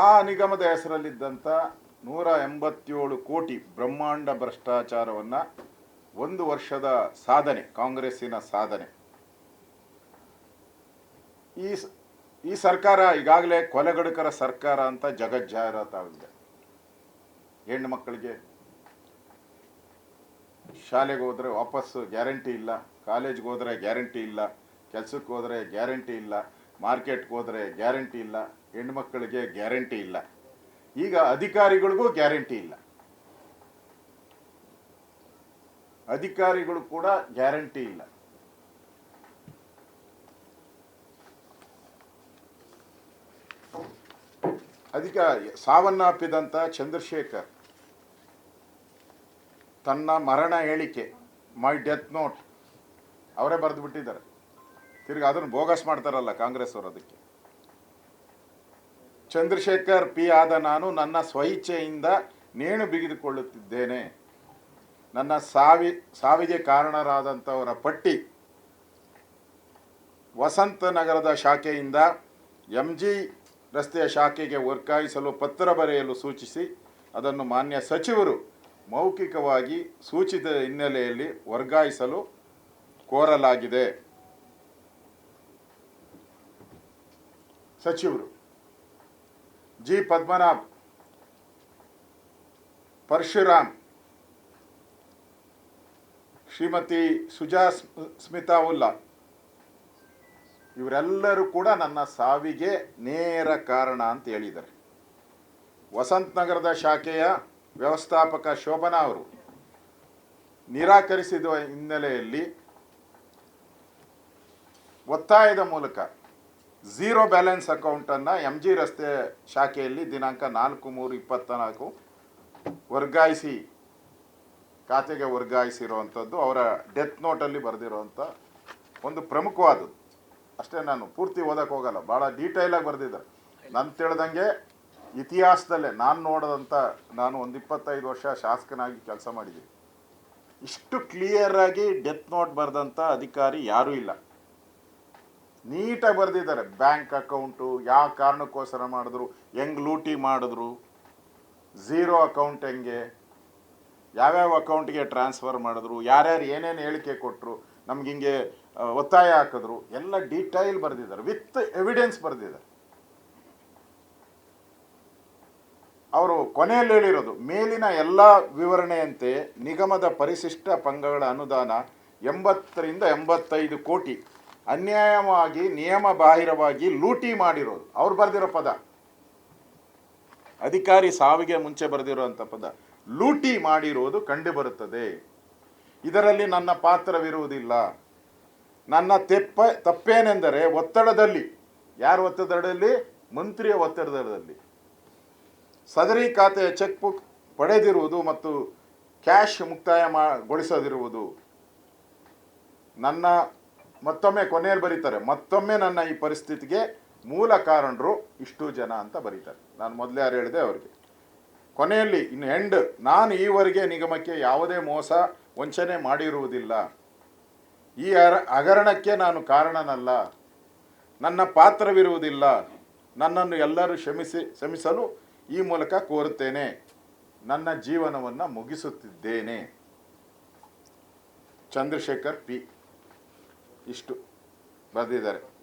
ಆ ನಿಗಮದ ಹೆಸರಲ್ಲಿದ್ದಂಥ ನೂರ ಎಂಬತ್ತೇಳು ಕೋಟಿ ಬ್ರಹ್ಮಾಂಡ ಭ್ರಷ್ಟಾಚಾರವನ್ನು ಒಂದು ವರ್ಷದ ಸಾಧನೆ, ಕಾಂಗ್ರೆಸ್ಸಿನ ಸಾಧನೆ. ಈ ಈ ಸರ್ಕಾರ ಈಗಾಗಲೇ ಕೊಲೆಗಡುಕರ ಸರ್ಕಾರ ಅಂತ ಜಗಜ್ಜಾಹೀರಾತಾಗಿದೆ ಹೆಣ್ಣು ಮಕ್ಕಳಿಗೆ ಶಾಲೆಗೆ ಹೋದರೆ ವಾಪಸ್ಸು ಗ್ಯಾರಂಟಿ ಇಲ್ಲ, ಕಾಲೇಜ್ಗೆ ಹೋದರೆ ಗ್ಯಾರಂಟಿ ಇಲ್ಲ, ಕೆಲಸಕ್ಕೆ ಹೋದರೆ ಗ್ಯಾರಂಟಿ ಇಲ್ಲ ಮಾರ್ಕೆಟ್ಗೆ ಹೋದರೆ ಗ್ಯಾರಂಟಿ ಇಲ್ಲ ಹೆಣ್ಮಕ್ಕಳಿಗೆ ಗ್ಯಾರಂಟಿ ಇಲ್ಲ. ಈಗ ಅಧಿಕಾರಿಗಳಿಗೂ ಗ್ಯಾರಂಟಿ ಇಲ್ಲ. ಅಧಿಕಾರಿಗಳು ಕೂಡ ಗ್ಯಾರಂಟಿ ಇಲ್ಲ. ಅದಕ್ಕೆ ಸಾವನ್ನಪ್ಪಿದಂಥ ಚಂದ್ರಶೇಖರ್, ತನ್ನ ಮರಣ ಹೇಳಿಕೆ, ಮೈ ಡೆತ್ ನೋಟ್, ಅವರೇ ಬರೆದು ಬಿಟ್ಟಿದ್ದಾರೆ. ತಿರ್ಗಿ ಅದನ್ನು ಬೋಗಸ್ ಮಾಡ್ತಾರಲ್ಲ ಕಾಂಗ್ರೆಸ್ ಅವರು ಅದಕ್ಕೆ. ಚಂದ್ರಶೇಖರ್ ಪಿ ಆದ ನಾನು ನನ್ನ ಸ್ವಇಚ್ಛೆಯಿಂದ ನೇಣು ಬಿಗಿದುಕೊಳ್ಳುತ್ತಿದ್ದೇನೆ. ನನ್ನ ಸಾವಿ ಸಾವಿಗೆ ಕಾರಣರಾದಂಥವರ ಪಟ್ಟಿ ವಸಂತ ನಗರದ ಶಾಖೆಯಿಂದ ಎಂ ಜಿ ರಸ್ತೆಯ ಶಾಖೆಗೆ ವರ್ಗಾಯಿಸಲು ಪತ್ರ ಬರೆಯಲು ಸೂಚಿಸಿ, ಅದನ್ನು ಮಾನ್ಯ ಸಚಿವರು ಮೌಖಿಕವಾಗಿ ಸೂಚಿತ ಹಿನ್ನೆಲೆಯಲ್ಲಿ ವರ್ಗಾಯಿಸಲು ಕೋರಲಾಗಿದೆ. ಸಚಿವರು ಜಿ ಪದ್ಮನಾಭ್, ಪರಶುರಾಮ್, ಶ್ರೀಮತಿ ಸುಜಾ ಸ್ಮ್- ಸ್ಮಿತಾ ಉಲ್ಲಾ, ಇವರೆಲ್ಲರೂ ಕೂಡ ನನ್ನ ಸಾವಿಗೆ ನೇರ ಕಾರಣ ಅಂತ ಹೇಳಿದ್ದಾರೆ. ವಸಂತ ನಗರದ ಶಾಖೆಯ ವ್ಯವಸ್ಥಾಪಕ ಶೋಭನಾ ಅವರು ನಿರಾಕರಿಸಿದ ಹಿನ್ನೆಲೆಯಲ್ಲಿ ಒತ್ತಾಯದ ಮೂಲಕ ಝೀರೋ ಬ್ಯಾಲೆನ್ಸ್ ಅಕೌಂಟನ್ನು ಎಂ ಜಿ ರಸ್ತೆ ಶಾಖೆಯಲ್ಲಿ ದಿನಾಂಕ ನಾಲ್ಕು ಮೂರು ಇಪ್ಪತ್ತ ವರ್ಗಾಯಿಸಿ, ಖಾತೆಗೆ ವರ್ಗಾಯಿಸಿರುವಂಥದ್ದು, ಅವರ ಡೆತ್ ನೋಟಲ್ಲಿ ಬರೆದಿರುವಂಥ ಒಂದು ಪ್ರಮುಖವಾದದ್ದು. ಅಷ್ಟೇ ನಾನು ಪೂರ್ತಿ ಓದಕ್ಕೆ ಹೋಗಲ್ಲ, ಭಾಳ ಡೀಟೈಲಾಗಿ ಬರೆದಿದ್ದಾರೆ. ನಾನು ತಿಳಿದಂಗೆ ಇತಿಹಾಸದಲ್ಲೇ ನಾನು ನೋಡದಂಥ ನಾನು ಒಂದು ಇಪ್ಪತ್ತೈದು ವರ್ಷ ಶಾಸಕನಾಗಿ ಕೆಲಸ ಮಾಡಿದ್ದೀನಿ. ಇಷ್ಟು ಕ್ಲಿಯರಾಗಿ ಡೆತ್ ನೋಟ್ ಬರೆದಂಥ ಅಧಿಕಾರಿ ಯಾರೂ ಇಲ್ಲ. ನೀಟಾಗಿ ಬರೆದಿದ್ದಾರೆ. ಬ್ಯಾಂಕ್ ಅಕೌಂಟು ಯಾವ ಕಾರಣಕ್ಕೋಸ್ಕರ ಮಾಡಿದ್ರು, ಹೆಂಗೆ ಲೂಟಿ ಮಾಡಿದ್ರು, ಝೀರೋ ಅಕೌಂಟ್ ಹೆಂಗೆ, ಯಾವ್ಯಾವ ಅಕೌಂಟ್ಗೆ ಟ್ರಾನ್ಸ್ಫರ್ ಮಾಡಿದ್ರು, ಯಾರ್ಯಾರು ಏನೇನು ಹೇಳಿಕೆ ಕೊಟ್ಟರು ನಮ್ಗೆ ಹಿಂಗೆ ಒತ್ತಾಯ ಹಾಕಿದ್ರು, ಎಲ್ಲ ಡೀಟೈಲ್ ಬರೆದಿದ್ದಾರೆ. ವಿತ್ ಎವಿಡೆನ್ಸ್ ಬರೆದಿದ್ದಾರೆ. ಅವರು ಕೊನೆಯಲ್ಲಿ ಹೇಳಿರೋದು, ಮೇಲಿನ ಎಲ್ಲ ವಿವರಣೆಯಂತೆ ನಿಗಮದ ಪರಿಶಿಷ್ಟ ಪಂಗಗಳ ಅನುದಾನ ಎಂಬತ್ತರಿಂದ ಎಂಬತ್ತೈದು ಕೋಟಿ. ಅನ್ಯಾಯವಾಗಿ ನಿಯಮ ಬಾಹಿರವಾಗಿ ಲೂಟಿ ಮಾಡಿರೋದು. ಅವ್ರು ಬರೆದಿರೋ ಪದ. ಅಧಿಕಾರಿ ಸಾವಿಗೆ ಮುಂಚೆ ಬರೆದಿರುವಂಥ ಪದ. ಲೂಟಿ ಮಾಡಿರುವುದು ಕಂಡುಬರುತ್ತದೆ ಇದರಲ್ಲಿ ನನ್ನ ಪಾತ್ರವಿರುವುದಿಲ್ಲ. ನನ್ನ ತೆಪ್ಪ, ತಪ್ಪೇನೆಂದರೆ ಒತ್ತಡದಲ್ಲಿ. ಯಾರ ಒತ್ತಡದಲ್ಲಿ? ಮಂತ್ರಿಯ ಒತ್ತಡದಲ್ಲಿ. ಸದರಿ ಖಾತೆಯ ಚೆಕ್ ಬುಕ್ ಪಡೆದಿರುವುದು ಮತ್ತು ಕ್ಯಾಶ್ ಮುಕ್ತಾಯ ಗೊಳಿಸದಿರುವುದು. ನನ್ನ ಮತ್ತೊಮ್ಮೆ ಕೊನೆಯಲ್ಲಿ ಬರೀತಾರೆ, ಮತ್ತೊಮ್ಮೆ ನನ್ನ ಈ ಪರಿಸ್ಥಿತಿಗೆ ಮೂಲ ಕಾರಣರು ಇಷ್ಟು ಜನ ಅಂತ ಬರೀತಾರೆ. ನಾನು ಮೊದಲೇ ಯಾರು ಹೇಳಿದೆ ಅವರಿಗೆ. ಕೊನೆಯಲ್ಲಿ ಇನ್ನು ಎಂಡ್ ನಾನು ಈವರೆಗೆ ನಿಗಮಕ್ಕೆ ಯಾವುದೇ ಮೋಸ, ವಂಚನೆ ಮಾಡಿರುವುದಿಲ್ಲ. ಈ ಹಗರಣಕ್ಕೆ ನಾನು ಕಾರಣನಲ್ಲ. ನನ್ನ ಪಾತ್ರವಿರುವುದಿಲ್ಲ. ನನ್ನನ್ನು ಎಲ್ಲರೂ ಕ್ಷಮಿಸಿ, ಕ್ಷಮಿಸಲು ಈ ಮೂಲಕ ಕೋರುತ್ತೇನೆ. ನನ್ನ ಜೀವನವನ್ನು ಮುಗಿಸುತ್ತಿದ್ದೇನೆ. ಚಂದ್ರಶೇಖರ್ ಪಿ. ಇಷ್ಟು ಬರೆದಿದ್ದಾರೆ.